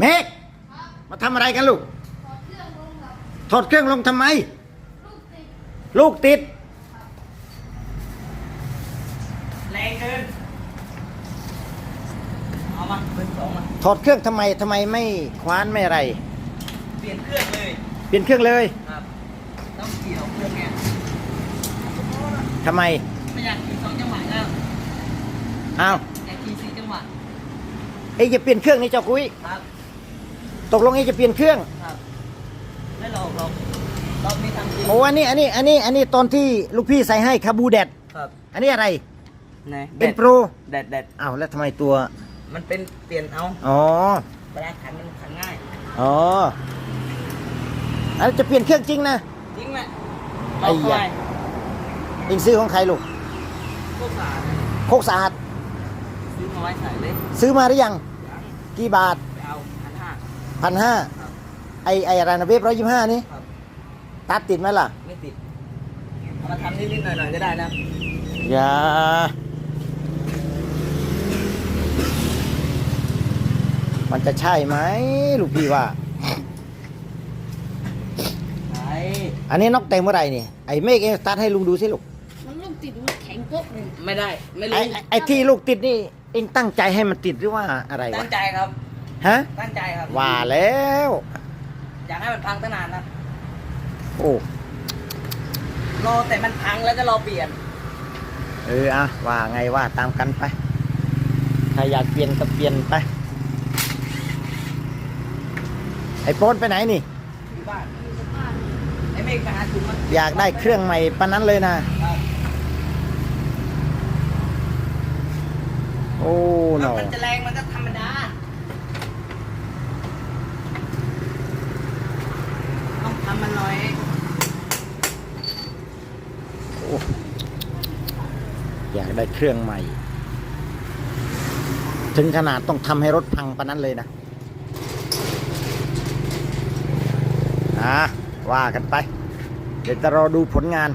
เมฆมาทำอะไรกันลูก ถอดเครื่องลงทำไม ลูกติด แรงเกิน เอามาเป็นสองมา ถอดเครื่องทำไมทำไมไม่คว้านไม่อะไร เปลี่ยนเครื่องเลย เปลี่ยนเครื่องเลยครับ ต้องเกี่ยวเครื่องไงทำไม ไม่อยากขี่สองจังหวะแล้วอ้าว อยากขี่สี่จังหวะ เอ้ยจะเปลี่ยนเครื่องนี่เจ้ากุ้ยครับ ตกลงเอ้ยจะเปลี่ยนเครื่องครับไม่หลอกหรอกรอบนี้ทำจริงโอ้อันนี้อันนี้อันนี้อันนี้ตอนที่ลูกพี่ใส่ให้คาบูแดดครับอันนี้อะไรไหนเป็นโปรแดดแดดอ้าวแล้วทำไมตัวมันเป็นเปลี่ยนเอาอ๋อเวลาขันมันขันง่ายอ๋ออันนจะเปลี่ยนเครื่องจริงนะ จริงไหมไอ้เรายะ ควายเองซื้อของใครลูกพวกสารโคกสะอาดซื้อมาไว้ใส่เลยซื้อมาหรือยังยังกี่บาท ไปเอาพันห้า พันห้าครับไอไออะไรนะเวฟร้อยยี่ห้านี่ครับ ตัดติดไหมล่ะ ไม่ติดเอามาทำนิดๆหน่อยๆก็ได้นะอย่ามันจะใช่ไหมลูกพี่ว่า ใช่อันนี้นอกเต็มเมื่อไหร่นี่ไอเมฆเองตัดให้ลุงดูสิลูกมันลูกติดมันแข็งโป๊กเลยไม่ได้ ไม่ไอรู้ไอ้ไอที่ลูกติดนี่ เองตั้งใจให้มันติดหรือว่าอะไรตั้วะงใจครับ ฮะ ตั้งใจครับว่าแล้ว อยากให้มันพังตั้งนานนะโอ้รอแต่มันพังแล้วก็รอเปลี่ยน เอออะว่าไงว่าตามกันไป ถ้าอยากเปลี่ยนก็เปลี่ยนไป ไอโปนไปไหนนี่ อยู่บ้านไอ้เมฆไปหาถุงมันอยากได้เครื่องใหม่ปานนั้นเลยนะ ครับโอ้หนอมันจะแรงมันก็ธรรมดา ต้องทำมันหน่อยโอ้อยากได้เครื่องใหม่ ถึงขนาดต้องทำให้รถพังปานนั้นเลยนะอะว่ากันไป เดี๋ยวจะรอดูผลงาน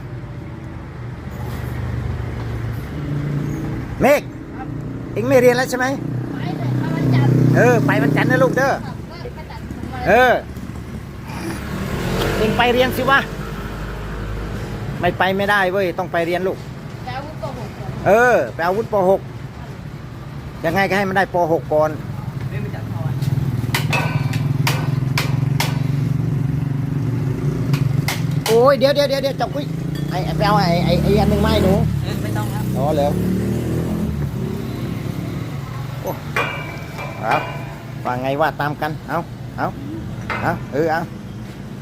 เมฆเอ็งไม่เรียนแล้วใช่ไหมไปเลยถ้ามันจัดเออ ไปวันจันทร์นะลูกเด้อขับก็ไปจัดทำไมเออ เอ็งไปเรียนสิวะ ไม่ไปไม่ได้เว้ย ต้องไปเรียนลูกแล้วก็หกคนเออ ไปเอาวุฒิป .6 ยังไงก็ให้มันได้ป .6 ก่อนไม่ไปจับเขาอะโอ้ยเดี๋ยวเดี๋ยวเดี๋ยวเดี๋ยวจับกุ้ยไอ้ไอ้ไปเอาไอ้ไอ้ไอ้อันหนึ่งไมาให้หนูเออไม่ต้องแล้วอ๋อเหรอโอ้เอาว่าไงว่าตามกัน เอาเอาเอาเออเอา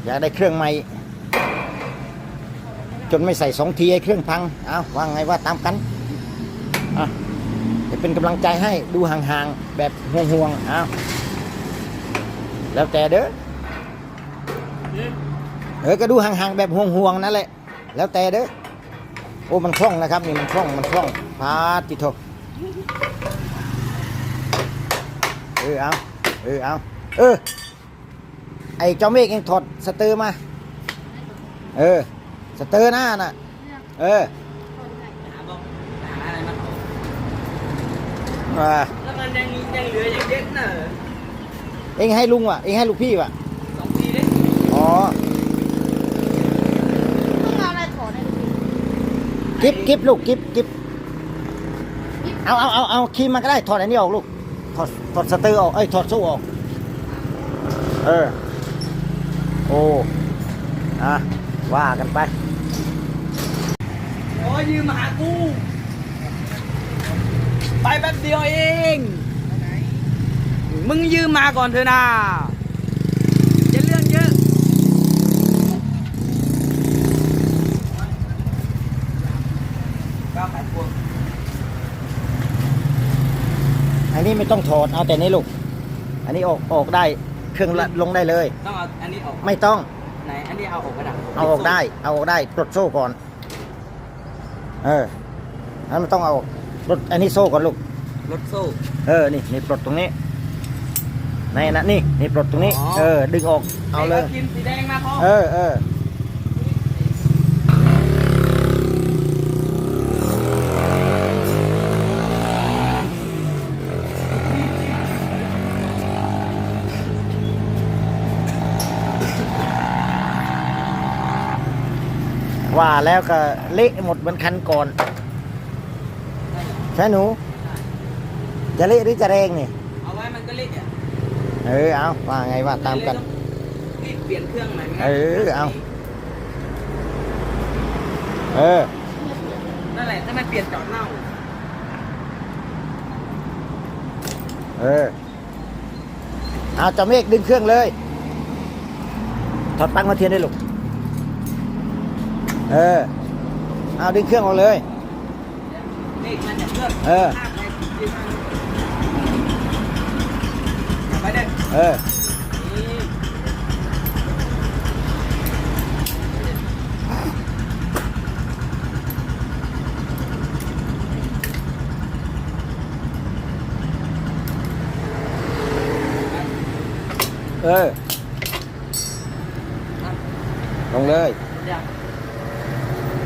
อยากได้เครื่องใหม่ จนไม่ใส่สองทีไอ้เครื่องพัง เอาว่าไงว่าตามกันอะจะเป็นกำลังใจให้ดูห่างๆ แบบห่วงๆเอาแล้วแต่เด้อเออก็ดูห่างๆ แบบห่วงๆนั่นแหละ แล้วแต่เด้อโอ้มันคล่องนะครับนี่มันคล่องมันคล่องพาติโทเออเอาเออเอาเออ ไอ้เจ้าเมฆเองถอดสเตอร์มา เออ สเตอร์หน้าน่ะ เออหาบอกหาอะไรมาอ่าแล้วมันยังยังเหลืออย่างเยอะเนอะเองให้ลุงว่ะ เองให้ลูกพี่ว่ะสองปีดิอ๋อต้องเอาอะไรถอดให้ดูกิบกิบลูกกิบกิบเอาเอาเอาเอาครีมมาก็ได้ถอดอันนี้ออกลูกถอดถอดสเตอร์ออกเอ้ยถอดโซ่ออก เออ โอ้อะว่ากันไปโอ้ยยืมมาหากู ไปแป๊บเดียวเอง มึงยืมมาก่อนเถอะนะจะเรื่องเยอะก้าวแปดพวงอันนี้ไม่ต้องถอด เอาแต่นี้ลูก อันนี้ออกออกได้ เครื่องละลงได้เลย ต้องเอาอันนี้ออกไม่ต้องไหนอันนี้เอาออกกระดาษเอาออกได้ เอาออกได้ปลดโซ่ก่อน เออนั้นมันต้องเอาออกปลดอันนี้โซ่ก่อนลูกรถโซ่เออนี่นี่ปลดตรงนี้ในนะนี่นี่ปลดตรงนี้อ๋อเออ ดึงออกเอาเลยกินสีแดงมาพ่อเออเออ ว่าแล้วก็เละหมดเหมือนคันก่อน ใช่หนู จะเละหรือจะแรงนี่เอาไว้มันก็เล็กอะเออเอาว่าไงว่าตามกันรีบเปลี่ยนเครื่องใหม่ไหมเออเอาเออนั่นแหละถ้ามันเปลี่ยนจอดเน่าเออเอาเจะเมฆดึงเครื่องเลยถอดปลั๊กมาเทียนได้ลูก เออ เอาดึงเครื่องออกเลยนี่มันจะเครื่องเออลากไปยืนมาไปเด้อเออนี่เออ ลงเลยเดี๋ยว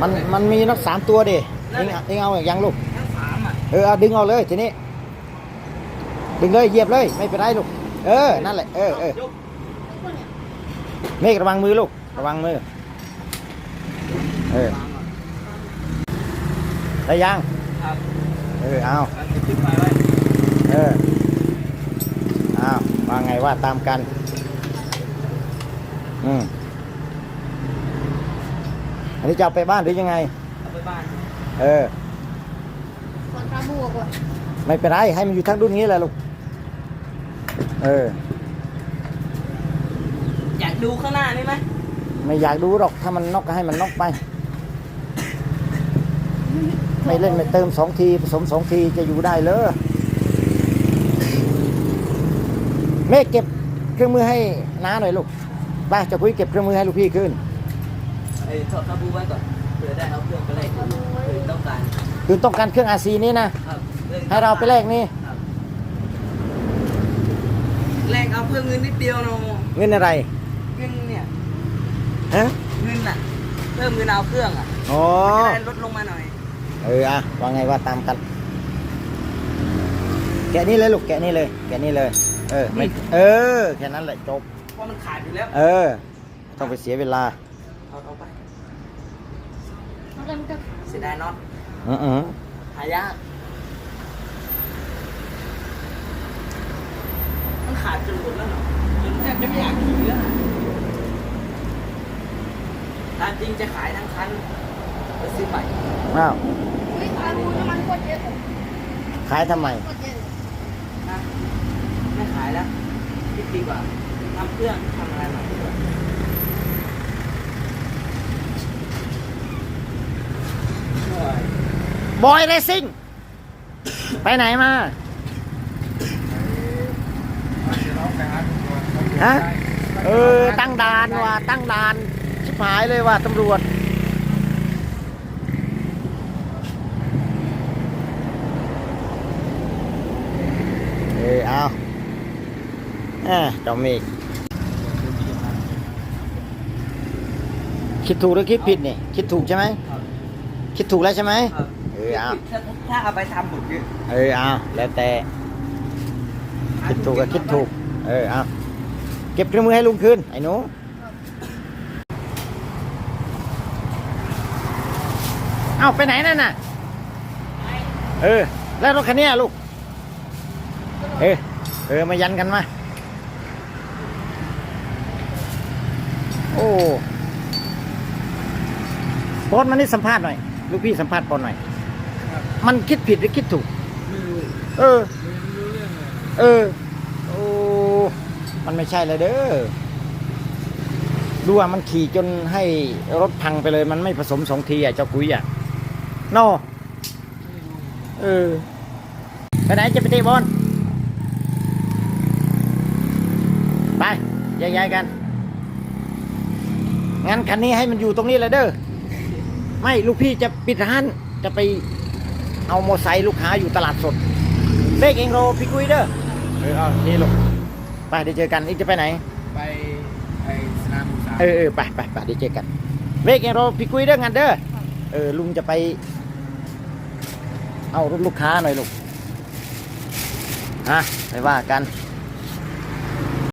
มันมันมีนักสามตัวดิเองเองเอาอย่างลูกทั้งสามอะเออเอาดึงเอาเลยทีนี้ ดึงเลยเหยียบเลยไม่เป็นไรลูก เออ นั่นแหละ เออเออยกพวกเนี่ยเมฆระวังมือลูก ระวังมือ เออได้ยังครับเออ เอาเอาขึ้นไปไว้เออเอาว่าไงว่าตามกัน อืม อันนี้จะเอาไปบ้านหรือยังไง เอาไปบ้านเออก่อนทำบัวก่อนไม่เป็นไรให้มันอยู่ทั้งรุ่นนี้แหละลูก เออ อยากดูข้างหน้านี่ไหมไม่อยากดูหรอกถ้ามันนอกก็ให้มันนอกไป ไม่เล่นไม่เติมสองทีผสมสองทีจะอยู่ได้เลยเมฆเก็บเครื่องมือให้น้าหน่อยลูกไปจะคุยเก็บเครื่องมือให้ลูกพี่ขึ้นไอ้ถอดคาบูไว้ก่อนเผื่อได้เอาเครื่องไปแลกคือต้องการคือต้องการเครื่องอาซีนี้นะ ครับให้เราไปแลกนี่ ครับแลกเอาเพิ่มเงินนิดเดียวเนาะเงินอะไร เงินเนี่ยฮะ เงินอะเพิ่มเงินเอาเครื่องอะอ๋อ จะได้ลดลงมาหน่อยเอออะว่าไงว่าตามกัน แกะนี่เลยลูกแกะนี่เลย แกะนี่เลย เออไม่เออ แค่นั้นแหละจบ เพราะมันขาดอยู่แล้วเออ ต้องไปเสียเวลา เอาเอาไป แล้วก็มันก็ Ừ, เสียดายน็อตอืออือหายาก มันขาดจนหมดแล้วเนาะจนแทบจะไม่อยากขี่แล้วตามจริงจะขายทั้งคันไปซื้อใหม่อ้าวเฮ้ยทำบัวน้ำมันโคตรเยอะเลยขายทำไม โคตรเยอะเลยนะไม่ขายแล้วคิดดีกว่าทำเครื่องทำอะไรใหม่ดีกว่าโอ้ย บอยเรซิ่ง ไปไหนมา ฮะ เออ ตั้งด่านว่ะตั้งด่าน ชิบหายเลยว่ะตำรวจ เออเอาเอ่เจ้าเมฆคิดถูกหรือคิดผิดนี่ คิดถูกใช่ไหม คิดถูกแล้วใช่ไหม ออเอาถ้าถ้าเอาไปทำหมดเยอะเออเอาแล้วแต่คิดถูกก็คิดถูก เออเอาเก็บเครื่องมือให้ลุงคืนไอ้หนูเอาไปไหนนั่นน่ะ เออ แล้วรถคันเนี้ยลูก เออ เออ มายันกันมา โอ้ปอนมานี่สัมภาษณ์หน่อย ลูกพี่สัมภาษณ์ปอนหน่อย มันคิดผิดหรือคิดถูก เออ เออ โอ้ มันไม่ใช่เลยเด้อ ดูว่ามันขี่จนให้รถพังไปเลย มันไม่ผสมสองทีอะเจ้ากุ้ยอะโนเออ ไปไหนจะไปเตะบอล ไปแยกย้ายกัน งั้นคันนี้ให้มันอยู่ตรงนี้เลยเด้อ ไม่ลูกพี่จะปิดร้านจะไป เอาโมอไซค์ลูกค้าอยู่ตลาดสดเลขเองโรพี่กุ้ยเด้อเออเอานี่ลูกไปเดี๋ยวเจอกันอีกจะไปไหน ไปไอ้สนามบุษาเออเออไปไปไปเดี๋ยวเจอกันเลขเองโรพี่กุ้ยเด้องันเด้อเออลุงจะไป เอารถลูกค้าหน่อยลูกฮะไปว่ากันเ